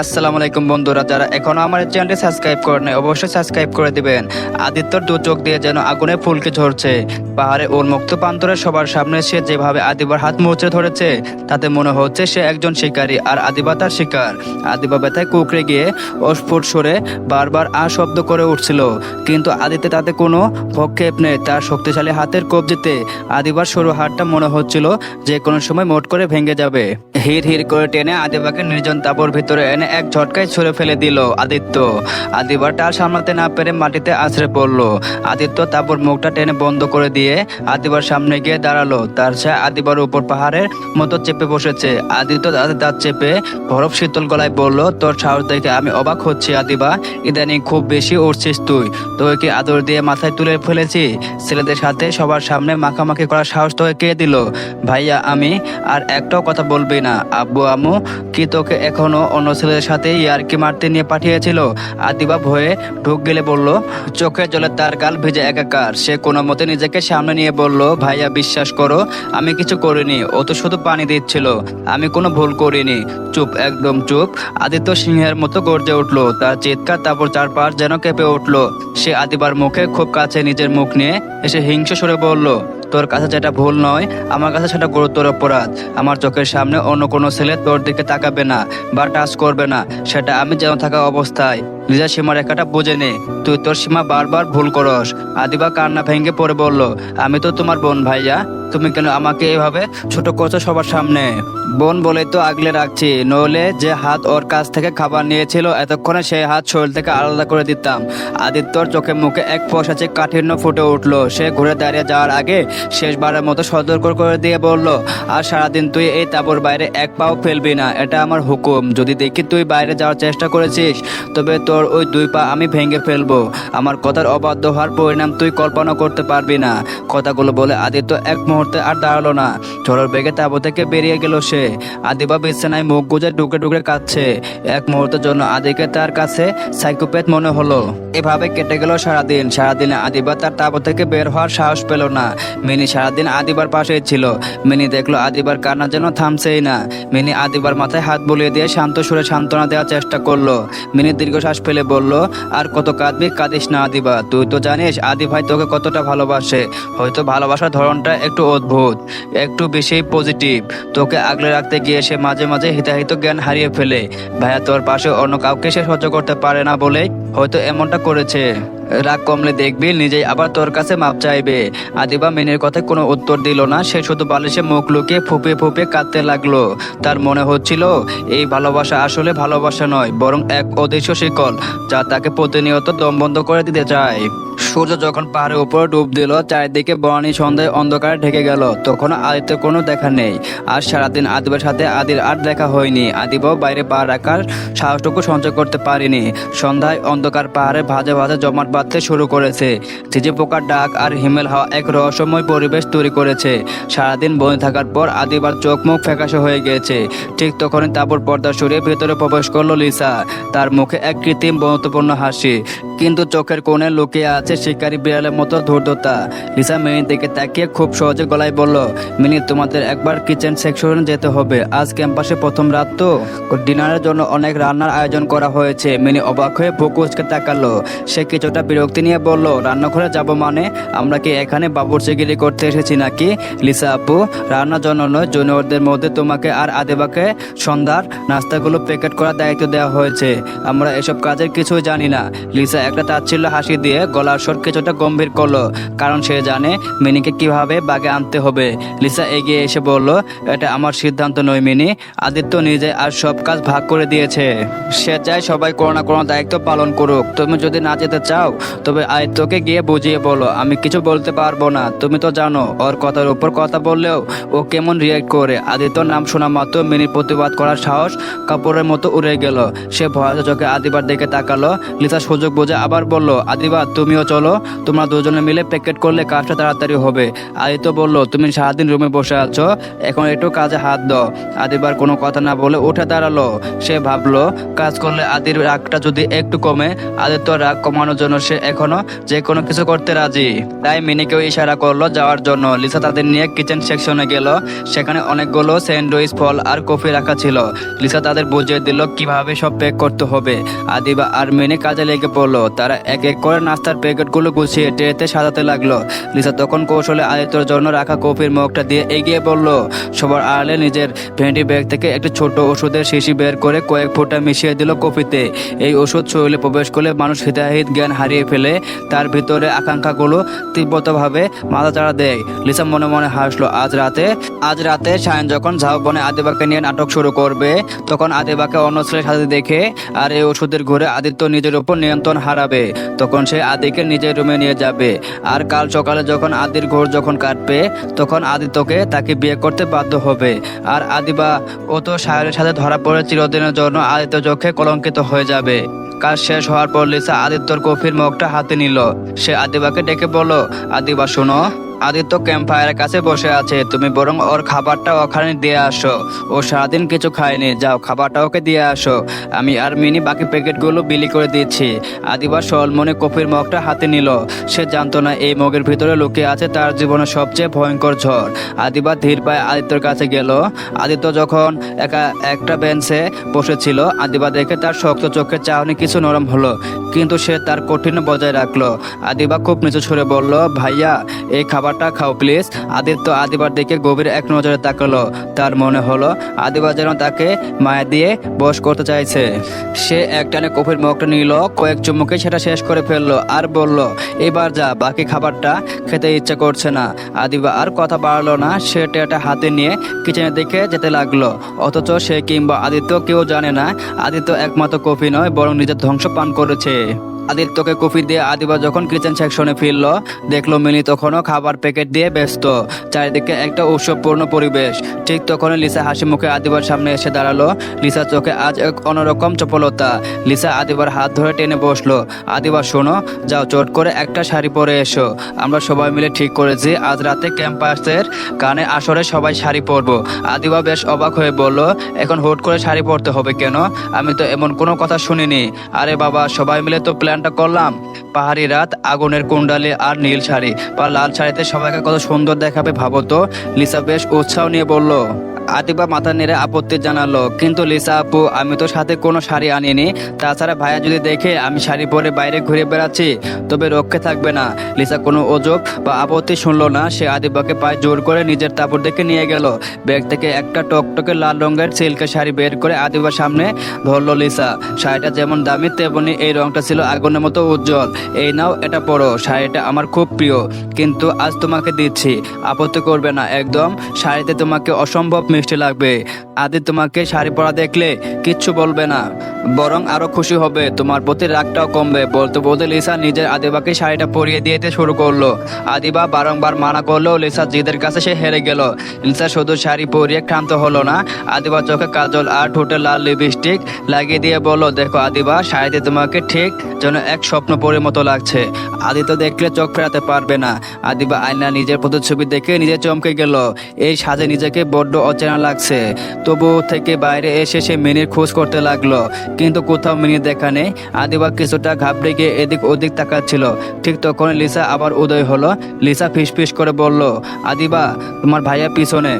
আসসালামু আলাইকুম বন্ধুরা, যারা এখনও আমার চ্যানেলটি সাবস্ক্রাইব করেন অবশ্যই সাবস্ক্রাইব করে দিবেন। আদিত্যর দু চোখ দিয়ে যেন আগুনে ফুলকে ঝরছে। পাহাড়ে উন্মুক্ত প্রান্তরে সবার সামনে সে যেভাবে আদিবার হাত মুচড়ে ধরেছে, তাতে মনে হচ্ছে সে একজন শিকারী, আর আদিবা তার শিকার। আদিবা ব্যথায় কুকড়ে গিয়ে অস্ফুট সরে বারবার আ শব্দ করে উঠছিল। কিন্তু আদিতে তাতে কোনো ভক্ষেপ নেই, তার শক্তিশালী হাতের কবজিতে আদিবার সরু হাতটা মনে হচ্ছিল যে কোনো সময় মোট করে ভেঙে যাবে। হির হির করে টেনে আদিবাকে নির্জন তাপর ভিতরে এনে এক ঝটকায় ছুঁড়ে ফেলে দিল আদিত্য। আদিবার টাল সামলাতে না পেরে মাটিতে আছড়ে পড়ল। আদিত্য তারপর মুখটা টেনে বন্ধ করে দিয়ে আদিবার সামনে গিয়ে দাঁড়াল। তার সে আদিবার উপর পাহাড়ের মতো চেপে বসেছে। আদিত্য দাঁতে দাঁত চেপে বরফ শীতল গলায় বলল, তোর সাহস দেখে আমি অবাক হচ্ছি আদিবা। ইদানিং খুব বেশি উঠছিস তুই। তোকে কি আদর দিয়ে মাথায় তুলে ফেলেছি? ছেলেদের সাথে সবার সামনে মাখামাখি করার সাহস তোকে কে দিল? ভাইয়া, আমি? আর একটাও কথা বলবি না। আব্বু আম্মু, কি তোকে এখনও অন্য ছেলেদের সাথে ইয়ারকি মারতে নিয়ে পাঠিয়েছিল? আদিবা ভয়ে ঢুক গেলে বলল, চোখের জলে তার গাল ভিজে একাকার। সে কোনো মতে নিজেকে সামনে নিয়ে বলল, ভাইয়া, বিশ্বাস করো, আমি কিছু করিনি। ও তো শুধু পানি দিচ্ছিল। আমি কোনো ভুল করিনি। চুপ, একদম চুপ। আদিত্য সিংহের মতো গর্জে উঠল। তার চিৎকার, তারপর চারপাশ যেন কেঁপে উঠল। সে আদিবার মুখে খুব কাছে নিজের মুখ নিয়ে এসে হিংসে সরে বলল তোর কাছে যেটা ভুল নয়, আমার কাছে সেটা গুরুতর অপরাধ। আমার চোখের সামনে অন্য কোনো ছেলে তোর দিকে তাকাবে না বা টাচ করবে না, সেটা আমি যেন থাকা অবস্থায়। নিজের সীমারেখাটা বুঝে নে। তুই তোর সীমা বারবার ভুল করস। আদিবা কান্না ভেঙে পড়ে বলল, আমি তো তোমার বোন ভাইয়া। তুমি কেন আমাকে এভাবে ছোট করছ সবার সামনে? বোন বলে তো আগলে রাখছি। নইলে যে হাত ওর কাছ থেকে খাবার নিয়েছিল, এতক্ষণে সেই হাত শরীর থেকে আলাদা করে দিতাম। আদিত্যর চোখে মুখে এক পশাচে কাঠিন্য ফুটে উঠল। সে ঘুরে দাঁড়িয়ে যাওয়ার আগে শেষবারের মতো সতর্ক করে দিয়ে বলল, আর সারাদিন তুই এই তাবর বাইরে এক পাও ফেলবি না। এটা আমার হুকুম। যদি দেখি তুই বাইরে যাওয়ার চেষ্টা করেছিস, তবে তোর ওই দুই পা আমি ভেঙে ফেলব। আমার কথার অবাধ্য হওয়ার পরিণাম তুই কল্পনা করতে পারবি না। কথাগুলো বলে আদিত্য এক মুহূর্তে আর দাঁড়াল না। ঝড়ের বেগে তাবু থেকে বেরিয়ে গেল সে। আদিবা বিছানায় মুখ গুজে ডুকে ডুকে কাঁদছে। এক মুহূর্তের জন্য আদিকে তার কাছে সাইকোপ্যাথ মনে হলো। এভাবে কেটে গেল সারাদিন। সারাদিনে আদিবা তার তাবু থেকে বের হওয়ার সাহস পেল না। মিনি সারাদিন আদিবার পাশেই ছিল। মিনি দেখল আদিবার কান্না যেন থামছেই না। মিনি আদিবার মাথায় হাত বুলিয়ে দিয়ে শান্ত সুরে সান্ত্বনা দেওয়ার চেষ্টা করল। মিনি দীর্ঘশ্বাস ফেলে বলল, আর কত কাঁদবি, কাঁদিস না আদিবা। তুই তো জানিস আদি ভাই তোকে কতটা ভালোবাসে। হয়তো ভালোবাসার ধরনটা একটু অদ্ভুত। একটু বেশি পজিটিভ তোকে আগলে রাখতে গিয়ে সে মাঝে মাঝে হিতাহিত জ্ঞান হারিয়ে ফেলে। ভাইয়া, তোর পাশে অন্য কাউকে সে সহ্য করতে পারে না বলে হয়তো এমনটা করেছে। রাগ কমলে দেখবি, নিজেই আবার তোর কাছে মাপ চাইবে। আদিবা মেনের কথায় কোনো উত্তর দিল না, সে শুধু বালিশে মুখ লুকিয়ে ফুপে ফুপে কাঁদতে লাগল। তার মনে হচ্ছিল, এই ভালোবাসা আসলে ভালোবাসা নয়, বরং এক অদৃশ্য শিকল, যা তাকে প্রতিনিয়ত দম বন্ধ করে দিতে চায়। সূর্য যখন পাহাড়ের উপরে ডুব দিল, চারিদিকে বনানী সন্ধ্যায় অন্ধকারে ঢেকে গেল। তখন আদিত্যের কোনো দেখা নেই। আর সারাদিন আদিবার সাথে আদির আর দেখা হয়নি। আদিবাও বাইরে পা রাখার সাহসটুকু সঞ্চয় করতে পারেনি। সন্ধ্যায় অন্ধকার পাহাড়ে ভাজে ভাজে জমাট বাঁধতে শুরু করেছে। ঝিঝি পোকার ডাক আর হিমেল হাওয়া এক রহস্যময় পরিবেশ তৈরি করেছে। সারাদিন বনে থাকার পর আদিবার চোখ মুখ ফ্যাকাশে হয়ে গিয়েছে। ঠিক তখনই তারপর পর্দা সরিয়ে ভেতরে প্রবেশ করল লিসা। তার মুখে এক কৃত্রিম বন্ধুত্বপূর্ণ হাসি। কিন্তু চোখের কোণে লুকিয়ে আছে শিকারী বিড়ালের মতো ধূর্ততা লিসা মিনির দিকে তাকিয়ে খুব সহজে গলায় বলল, মিনি, তোমাদের একবার কিচেন সেকশনে যেতে হবে। আজ ক্যাম্পাসে প্রথম রাত তো। ডিনারের জন্য অনেক রান্নার আয়োজন করা হয়েছে। মিনি অবাক হয়ে বুক তাকালো। সে কিছুটা বিরক্তি নিয়ে বলল, রান্নাঘরে যাব মানে? আমরা কি এখানে বাবুর্চিগিরি করতে এসেছি নাকি? লিসা আপু রান্নার জন্য নয় জুনিয়রদের মধ্যে তোমাকে আর আদেবাকে সন্ধ্যার নাস্তাগুলো প্যাকেট করার দায়িত্ব দেওয়া হয়েছে। আমরা এসব কাজের কিছুই জানি না। লিসা একটা তাচ্ছিল্য হাসি দিয়ে গলার স্বর কিছুটা গম্ভীর করল, কারণ সে জানে মিনিকে কীভাবে বাগে আনতে হবে। লিসা এগিয়ে এসে বলল, এটা আমার সিদ্ধান্ত নয়, মিনি। আদিত্য নিজে আর সব কাজ ভাগ করে দিয়েছে। সে চায় সবাই কোনো না কোনো দায়িত্ব পালন করুক। তুমি যদি না যেতে চাও, তবে আদিত্যকে গিয়ে বুঝিয়ে বলো, আমি কিছু বলতে পারব না। তুমি তো জানো, ওর কথার উপর কথা বললেও ও কেমন রিয়াক্ট করে। আদিত্যর নাম শোনা মাত্র মিনির প্রতিবাদ করার সাহস কাপড়ের মতো উড়ে গেল। সে ভয়াস চোখে আদিবার দিকে তাকালো। লিসা সুযোগ বুঝে বুঝে আবার বলল, আদিবা, তুমিও চলো। তোমরা দুজনে মিলে প্যাকেট করলে কাজটা তাড়াতাড়ি হবে। আদিত্য বলল, তুমি সারাদিন রুমে বসে আছো, এখন একটু কাজে হাত দাও। আদিবার কোনো কথা না বলে উঠে দাঁড়াল। সে ভাবলো, কাজ করলে আদির রাগটা যদি একটু কমে আদিত্য রাগ কমানোর জন্য সে এখনও যে কোনো কিছু করতে রাজি। তাই মিনিকেও ইশারা করল যাওয়ার জন্য। লিসা তাদের নিয়ে কিচেন সেকশনে গেল। সেখানে অনেকগুলো স্যান্ডউইচ, ফল আর কফি রাখা ছিল। লিসা তাদের বুঝিয়ে দিল, কীভাবে সব প্যাক করতে হবে? আদিবা আর মিনি কাজে লেগে পড়ল। তারা এক এক করে নাস্তার প্যাকেটগুলো গুছিয়ে ট্রেতে সাজাতে লাগল। লিসা তখন কৌশলে আদিত্যর জন্য রাখা কফির মগটা দিয়ে এগিয়ে বলল, সবার আড়ালে নিজের ভেন্ডি ব্যাগ থেকে একটি ছোট ওষুধের শিশি বের করে কয়েক ফোঁটা মিশিয়ে দিল কফিতে। এই ওষুধ শরীরে প্রবেশ করলে মানুষ হিতাহিত জ্ঞান হারিয়ে ফেলে, তার ভিতরে আকাঙ্ক্ষাগুলো তীব্রতভাবে মাথা চাড়া দেয়। লিসা মনে মনে হাসলো, আজ রাতে আজ রাতে সায়ন যখন ঝাউবনে আদিবাকে নিয়ে নাটক শুরু করবে, তখন আদিবাকে অন্য ছেলের সাথে দেখে, আর এই ওষুধের ঘুরে আদিত্য নিজের উপর নিয়ন্ত্রণ হারাবে, তখন সে আদিকে নিজের রুমে নিয়ে যাবে। আর কাল সকালে যখন আদির ঘোর যখন কাটবে, তখন আদি তোকে তাকে বিয়ে করতে বাধ্য হবে। আর আদি বা ও তো সাহেবের সাথে ধরা পড়ে চিরদিনের জন্য আদিত্য চোখে কলঙ্কিত হয়ে যাবে। কাজ শেষ হওয়ার পর লিসা আদিত্যর কফির মগটা হাতে নিল। সে আদিবাকে ডেকে বলল, আদিবা, শোনো। আদিত্য ক্যাম্প ফায়ারের কাছে বসে আছে। তুমি বরং ওর খাবারটা ওখানে দিয়ে আসো। ও সারাদিন কিছু খায়নি। যাও, খাবারটা ওকে দিয়ে আসো। আমি আর মিনি বাকি প্যাকেটগুলো বিলি করে দিচ্ছি। আদিবা সলমনে কফির মগটা হাতে নিল। সে জানতো না এই মগের ভিতরে লুকিয়ে আছে তার জীবনের সবচেয়ে ভয়ঙ্কর ঝড়। আদিবা ধীর পায়ে আদিত্যর কাছে গেল। আদিত্য যখন একা একটা বেঞ্চে বসেছিল, আদিবা দেখে তার শক্ত চোখের চাহনি কিছু নরম হলো, কিন্তু সে তার কঠিন বজায় রাখল। আদিবা খুব নিচু ছুড়ে বলল, ভাইয়া, এই খাবারটা খাও প্লিজ আদিত্য আদিবার দিকে গভীর এক নজরে তাকালো। তার মনে হলো, আদিবা যেন তাকে মায়া দিয়ে বস করতে চাইছে। সে একটানে কফির মগটা নিল, কয়েক চুমুকে সেটা শেষ করে ফেলল আর বলল, এবার যা, বাকি খাবারটা খেতে ইচ্ছা করছে না। আদিবা আর কথা বাড়ালো না, সে টেটা হাতে নিয়ে কিচেনের দিকে যেতে লাগল। অথচ সে কিংবা আদিত্য কেউ জানে না, আদিত্য একমাত্র কফি নয়, বরং নিজের ধ্বংস পান করেছে। আদিত্যকে কফি দিয়ে আদিবা যখন কিচেন সেকশনে ফিরল, দেখল মিনি তখনও খাবার প্যাকেট দিয়ে ব্যস্ত। চারিদিকে একটা উৎসবপূর্ণ পরিবেশ। ঠিক তখনই লিসা হাসি মুখে আদিবার সামনে এসে দাঁড়াল। লিসা চোখে আজ এক অন্যরকম চপলতা। লিসা আদিবার হাত ধরে টেনে বসল। আদিবা, শোনো, যাও চট করে একটা শাড়ি পরে এসো। আমরা সবাই মিলে ঠিক করেছি, আজ রাতে ক্যাম্পাসের কানে আসরে সবাই শাড়ি পরবো। আদিবা বেশ অবাক হয়ে বলল, এখন হুট করে শাড়ি পরতে হবে কেন? আমি তো এমন কোনো কথা শুনিনি। আরে বাবা, সবাই মিলে তো প্ল্যানটা করলাম। পাহাড়ি রাত, আগুনের কুণ্ডালি আর নীল শাড়ি। বা লাল শাড়িতে সবাইকে কত সুন্দর দেখাবে ভাবতো লিসা বেশ উৎসাহ নিয়ে বলল আদিবা মাথা নেড়ে আপত্তি জানালো, কিন্তু লিসা আপু, আমি তো সাথে কোনো শাড়ি আনিনি। তাছাড়া ভাইয়া যদি দেখে আমি শাড়ি পরে বাইরে ঘুরে বেড়াচ্ছি, তবে রক্ষে থাকবে না। লিসা কোনো অজব বা আপত্তি শুনলো না। সে আদিবাকে পায়ে জোর করে নিজের তাপর দেখে নিয়ে গেল। ব্যাগ থেকে একটা টকটকে লাল রঙের সিল্কের শাড়ি বের করে আদিবার সামনে ধরলো লিসা। শাড়িটা যেমন দামি, তেমনি এই রংটা ছিল আগুনের মতো উজ্জ্বল। এই নাও, এটা পরো। শাড়িটা আমার খুব প্রিয়। কিন্তু আজ তোমাকে দিচ্ছি। আপত্তি করবে না। একদম, শাড়িতে তোমাকে অসম্ভব মিষ্টি লাগবে। আদি তোমাকে শাড়ি পরা দেখলে কিচ্ছু বলবে না, বরং আরও খুশি হবে। তোমার প্রতি রাগটাও কমবে। বলতে বলতে লিসা নিজের আদিবাকে শাড়িটা পরিয়ে দিতে শুরু করল। আদিবা বারংবার মানা করলেও লিসা জিদের কাছে সে হেরে গেল। লিসা শুধু শাড়ি পরিয়ে ক্লান্ত হলো না, আদিবা চোখে কাজল আর ঠোঁটে লাল লিপস্টিক লাগিয়ে দিয়ে বলল, দেখো আদিবা, শাড়িতে তোমাকে ঠিক যেন এক স্বপ্ন পরে মতো লাগছে। আদি তো দেখলে চোখ ফেরাতে পারবে না। আদিবা আয়না নিজের প্রতিচ্ছবি দেখে নিজে চমকে গেল। এই সাজে নিজেকে বড্ড অচেনা লাগছে। তবু থেকে বাইরে এসে সে মিনির খোঁজ করতে লাগল। কিন্তু কোথাও মিনি দেখা নেই। আদিবা কিছুটা ঘাবড়ে গিয়ে এদিক ওদিক তাকাচ্ছিল। ঠিক তখন লিসা আবার উদয় হলো। লিসা ফিস ফিস করে বলল, আদিবা, তোমার ভাইয়া পিছনে।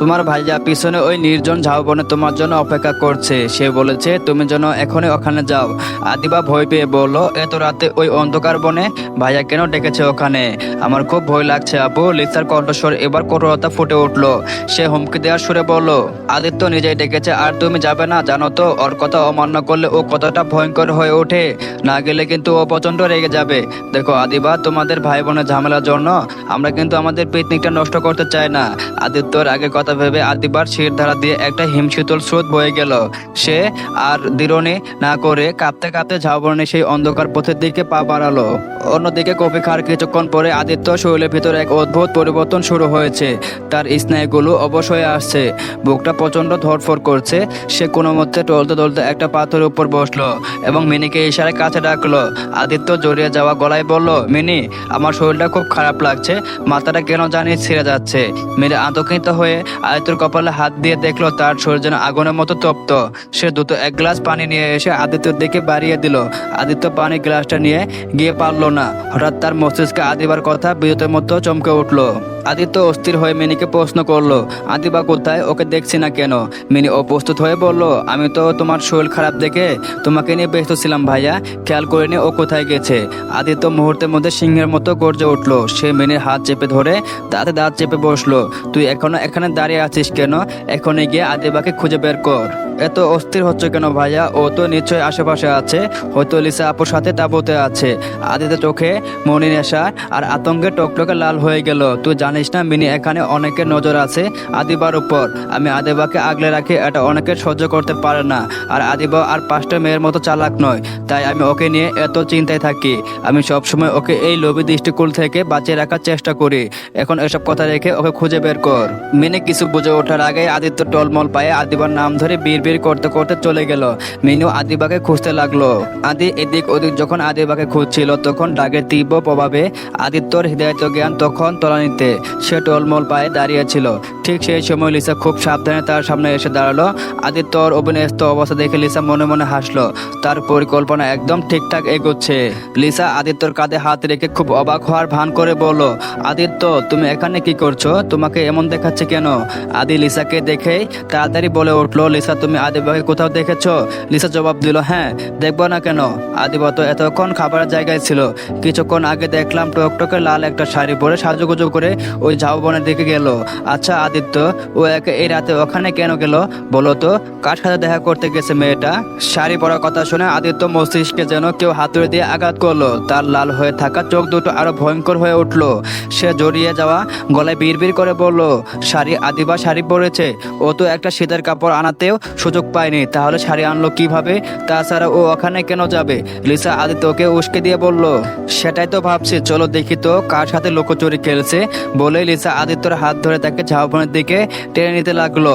তোমার ভাইয়া পিছনে ওই নির্জন ঝাউবনে তোমার জন্য অপেক্ষা করছে। সে বলেছে, তুমি যেন এখনই ওখানে যাও। আদিবা ভয় পেয়ে বলল, এত রাতে ওই অন্ধকার বনে ভাইয়া কেন ডেকেছে ওখানে? আমার খুব ভয় লাগছে আপু। লিসার কণ্ঠস্বর এবার কঠোরতা ফুটে উঠল। সে হুমকি দেওয়ার সুরে বলল, আদিত্য নিজেই ডেকেছে, আর তুমি যাবে না, জানো তো, ওর কথা অমান্য করলে ও কতটা ভয়ঙ্কর হয়ে ওঠে। না গেলে কিন্তু ও প্রচণ্ড রেগে যাবে। দেখো আদিবা, তোমাদের ভাই বোনের ঝামেলার জন্য আমরা কিন্তু আমাদের পিকনিকটা নষ্ট করতে চাই না। আদিত্যর আগে কথা কথা ভেবে আদিবার শির ধারা দিয়ে একটা হিমশীতল স্রোত বয়ে গেল। সে আর দৃঢ়নি না করে কাঁপতে কাঁপতে ঝাউবরণে সেই অন্ধকার পথের দিকে পা বাড়ালো। অন্যদিকে কফি খাওয়ার কিছুক্ষণ পরে আদিত্য শরীরের ভিতরে এক অদ্ভুত পরিবর্তন শুরু হয়েছে। তার স্নায়ুগুলো অবশ হয়ে আসছে। বুকটা প্রচণ্ড ধরফর করছে। সে কোনো মতে টলতে টলতে একটা পাথরের উপর বসল এবং মিনিকে ইশারায় কাছে ডাকলো। আদিত্য জড়িয়ে যাওয়া গলায় বলল, মিনি, আমার শরীরটা খুব খারাপ লাগছে। মাথাটা কেন জানি ছিঁড়ে যাচ্ছে। মিনি আতঙ্কিত হয়ে আদিত্যর কপালে হাত দিয়ে দেখল, তার শরীর যেন আগুনের মতো তপ্ত। সে দ্রুত এক গ্লাস পানি নিয়ে এসে আদিত্যর দিকে বাড়িয়ে দিল। আদিত্য পানি গ্লাসটা নিয়ে গিয়ে পারল না। হঠাৎ তার মস্তিষ্কে আদিবার কথা বিদ্যুতের মতো চমকে উঠল। আদিত্য অস্থির হয়ে মিনিকে প্রশ্ন করল, আদিবা কোথায়? ওকে দেখছি না কেন? মিনি অপ্রস্তুত হয়ে বলল, আমি তো তোমার শরীর খারাপ দেখে তোমাকে নিয়ে ব্যস্ত ছিলাম ভাইয়া। খেয়াল করিনি ও কোথায় গেছে। আদিত্য মুহূর্তের মধ্যে সিংহের মতো গর্জে উঠল। সে মিনির হাত চেপে ধরে দাঁতে দাঁত চেপে বসল, তুই এখনও এখানে দাঁড়িয়ে আছিস কেন? এখনই গিয়ে আদিবাকে খুঁজে বের কর। এত অস্থির হচ্ছে কেন ভাইয়া? ও তো নিশ্চয়ই আশেপাশে আছে। হয়তো লিসা আপুর সাথে তাবুতে আছে। আদিতে চোখে মনি নেশা আর আতঙ্কে টকটকে লাল হয়ে গেল। তুই জানিস না, মিনি এখানে অনেকের নজর আছে আদিবার উপর। আমি আদিবাকে আগলে রাখি, এটা অনেকের সহ্য করতে পারে না। আর আদিবা আর পাঁচটা মেয়ের মতো চালাক নয়। তাই আমি ওকে নিয়ে এত চিন্তায় থাকি। আমি সবসময় ওকে এই লোভী দৃষ্টিকোণ থেকে বাঁচিয়ে রাখার চেষ্টা করি। এখন এসব কথা রেখে ওকে খুঁজে বের কর। মিনি কিছু বুঝে ওঠার আগে আদিত্য টলমল পায়ে আদিবার নাম ধরে বীর বীর করতে করতে চলে গেল। মিনু আদিবাকে খুঁজতে লাগল। আদি এদিক ওদিক যখন আদিবাকে খুঁজছিল, তখন ডাকের তীব্র প্রভাবে আদিত্যর হৃদয়ত জ্ঞান তখন তলানিতে, সে টলমল পায়ে দাঁড়িয়েছিল। ঠিক সেই সময় লিসা খুব সাবধানে তার সামনে এসে দাঁড়াল। আদিত্যর অভিনয়স্ত অবস্থা দেখে লিসা মনে মনে হাসলো। তার পরিকল্পনা একদম ঠিকঠাক এগোচ্ছে। লিসা আদিত্যর কাঁধে হাত রেখে খুব অবাক হওয়ার ভান করে বলল আদিত্য তুমি এখানে কি করছ? তোমাকে এমন দেখাচ্ছে কেন? আদি লিসাকে দেখেই তাড়াতাড়ি বলে উঠল, লিসা, তুমি আদিবাকে কোথাও দেখেছ? লিসা জবাব দিল হ্যাঁ দেখব না কেন? আদিবা তো এতক্ষণ খাবারের জায়গায় ছিল। কিছুক্ষণ আগে দেখলাম টকটকে লাল একটা শাড়ি পরে সাজুগুজু করে ওই ঝাউবনের দিকে গেল। আচ্ছা আদিত্য, ও একে এই রাতে ওখানে কেন গেল? বলো তো, কার সাথে দেখা করতে গেছে মেয়েটা? শাড়ি পরার কথা শুনে আদিত্য মস্তিষ্কে যেন কেউ হাতুড়ে দিয়ে আঘাত করল। তার লাল হয়ে থাকা চোখ দুটো আরও ভয়ঙ্কর হয়ে উঠল। সে জড়িয়ে যাওয়া গলায় বিড়বিড় করে বলল, শাড়ি আদিবা শাড়ি পরেছে। ও তো একটা শীতের কাপড় আনাতেও সুযোগ পায়নি। তাহলে শাড়ি আনলো কীভাবে? তাছাড়া ও ওখানে কেন যাবে? লিসা আদিত্যকে উস্কে দিয়ে বলল, সেটাই তো ভাবছি। চলো দেখি তো কার সাথে লোকচুরি খেলছে বলে লিসা আদিত্যর হাত ধরে তাকে ঝাউবনের দিকে টেনে নিতে লাগল।